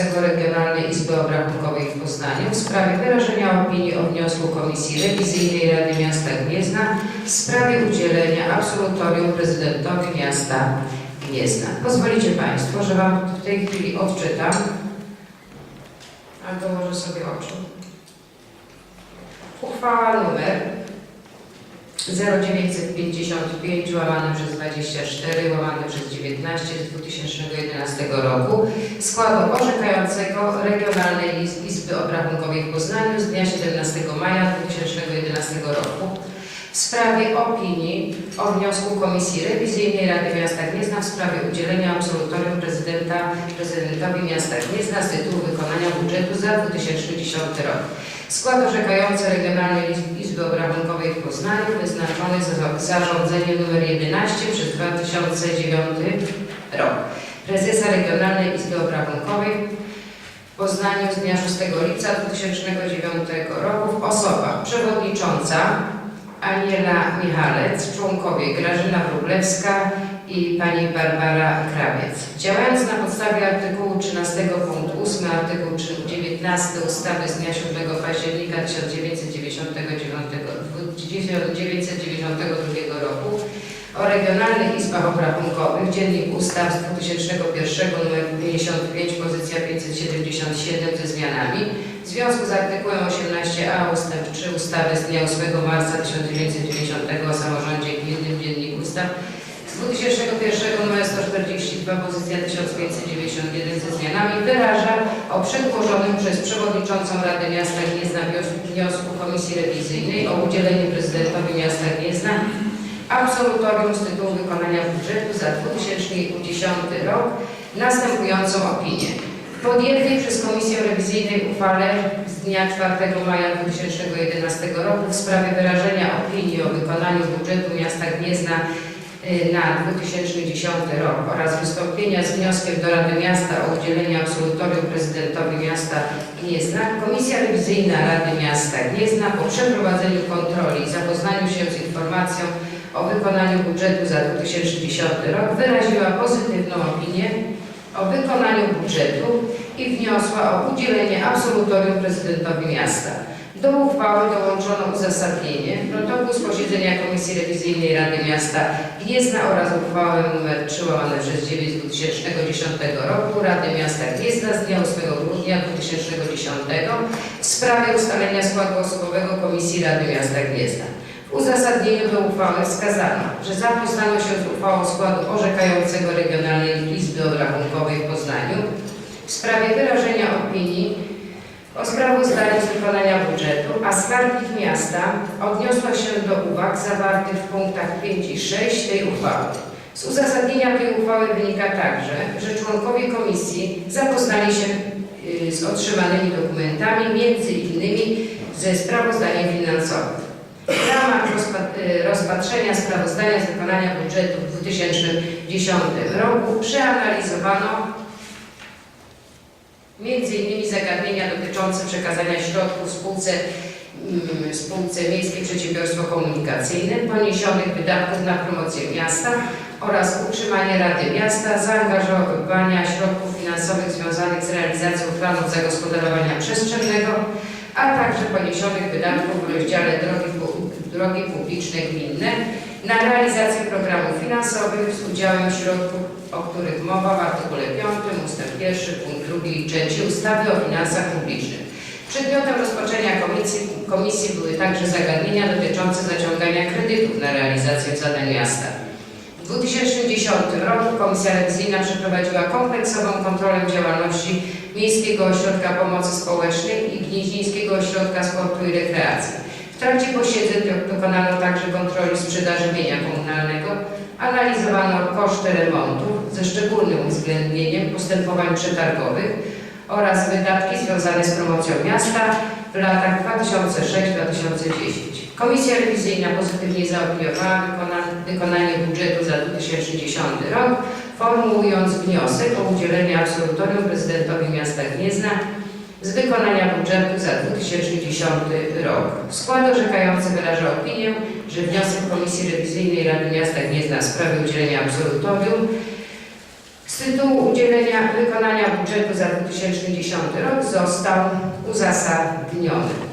Regionalnej Izby Obrachunkowej w Poznaniu w sprawie wyrażenia opinii o wniosku Komisji Rewizyjnej Rady Miasta Gniezna w sprawie udzielenia absolutorium prezydentowi miasta Gniezna. Pozwolicie Państwo, że Wam w tej chwili odczytam, albo może sobie oczy. Uchwała numer 0955 łamane przez 24 łamane przez 19 z 2011 roku. Składu orzekającego Regionalnej Iz- Izby Obrachunkowej w Poznaniu z dnia 17 maja 2011 roku w sprawie opinii o wniosku Komisji Rewizyjnej Rady Miasta Gniezna w sprawie udzielenia absolutorium prezydenta prezydentowi miasta Gniezna z tytułu wykonania budżetu za 2010 rok. Skład orzekający Regionalnej Iz- Izby Obrachunkowej w Poznaniu wyznaczony za zarządzenie nr 11 przez 2009 rok. Prezesa Regionalnej Izby Obrachunkowej w Poznaniu z dnia 6 lipca 2009 roku w osobach przewodnicząca Aniela Michalec, członkowie Grażyna Wróblewska i pani Barbara Krawiec. Działając na podstawie artykułu 13 punkt 8 artykuł 19 ustawy z dnia 7 października 1999 1992 roku o regionalnych izbach obrachunkowych, dziennik ustaw z 2001 nr 55 pozycja 577 ze zmianami w związku z artykułem 18a ust. 3 ustawy z dnia 8 marca 1990 o samorządzie gminnym dziennik ustaw z 2001 nr 142 pozycja 1591 ze zmianami wyraża o przedłożonym przez przewodniczącą Rady Miasta Gniezna wnios- wniosku Komisji Rewizyjnej o udzielenie prezydentowi miasta Gniezna absolutorium z tytułu wykonania budżetu za 2010 rok następującą opinię. Podjętej przez Komisję Rewizyjnej uchwale z dnia 4 maja 2011 roku w sprawie wyrażenia opinii o wykonaniu budżetu miasta Gniezna y, na 2010 rok oraz wystąpienia z wnioskiem do Rady Miasta o udzielenie absolutorium prezydentowi miasta Gniezna, Komisja Rewizyjna Rady Miasta Gniezna po przeprowadzeniu kontroli i zapoznaniu się z informacją o wykonaniu budżetu za 2010 rok wyraziła pozytywną opinię o wykonaniu budżetu i wniosła o udzielenie absolutorium prezydentowi miasta. Do uchwały dołączono uzasadnienie, protokół z posiedzenia Komisji Rewizyjnej Rady Miasta Gniezna oraz uchwałę nr 3 łamane przez 9 z 2010 roku Rady Miasta Gniezna z dnia 8 grudnia 2010 w sprawie ustalenia składu osobowego Komisji Rady Miasta Gniezna. W uzasadnieniu do uchwały wskazano, że zapoznano się z uchwałą składu orzekającego Regionalnej Izby Obrachunkowej w Poznaniu w sprawie wyrażenia opinii o sprawozdaniu z wykonania budżetu, a skarbnik miasta odniosła się do uwag zawartych w punktach 5 i 6 tej uchwały. Z uzasadnienia tej uchwały wynika także, że członkowie komisji zapoznali się y, z otrzymanymi dokumentami, między innymi ze sprawozdaniem finansowym. Ramach y, rozpatrzenia sprawozdania z wykonania budżetu w 2010 roku. Przeanalizowano innymi zagadnienia dotyczące przekazania środków spółce, mm, spółce Miejskie Przedsiębiorstwo Komunikacyjne, poniesionych wydatków na promocję miasta oraz utrzymanie Rady Miasta, zaangażowania środków finansowych związanych z realizacją planów zagospodarowania przestrzennego, a także poniesionych wydatków w rozdziale drogi, drogi publiczne gminne na realizację programów finansowych z udziałem środków, o których mowa w artykule 5 ust. 1 punkt 2 i 3 ustawy o finansach publicznych. Przedmiotem rozpoczęcia komisji, komisji były także zagadnienia dotyczące zaciągania kredytów na realizację zadań miasta. W 2010 roku Komisja Rewizyjna przeprowadziła kompleksową kontrolę działalności Miejskiego Ośrodka Pomocy Społecznej i Gnieźnieńskiego Ośrodka Sportu i Rekreacji. W trakcie posiedzeń do- dokonano także kontroli sprzedaży mienia komunalnego, analizowano koszty remontów ze szczególnym uwzględnieniem postępowań przetargowych oraz wydatki związane z promocją miasta w latach 2006-2010. Komisja rewizyjna pozytywnie zaopiniowała wykona- wykonanie budżetu za 2010 rok, formułując wniosek o udzielenie absolutorium prezydentowi miasta Gniezna z wykonania budżetu za 2010 rok. Skład orzekający wyraża opinię, że wniosek Komisji Rewizyjnej Rady Miasta Gniezna w sprawie udzielenia absolutorium z tytułu udzielenia wykonania budżetu za 2010 rok został uzasadniony.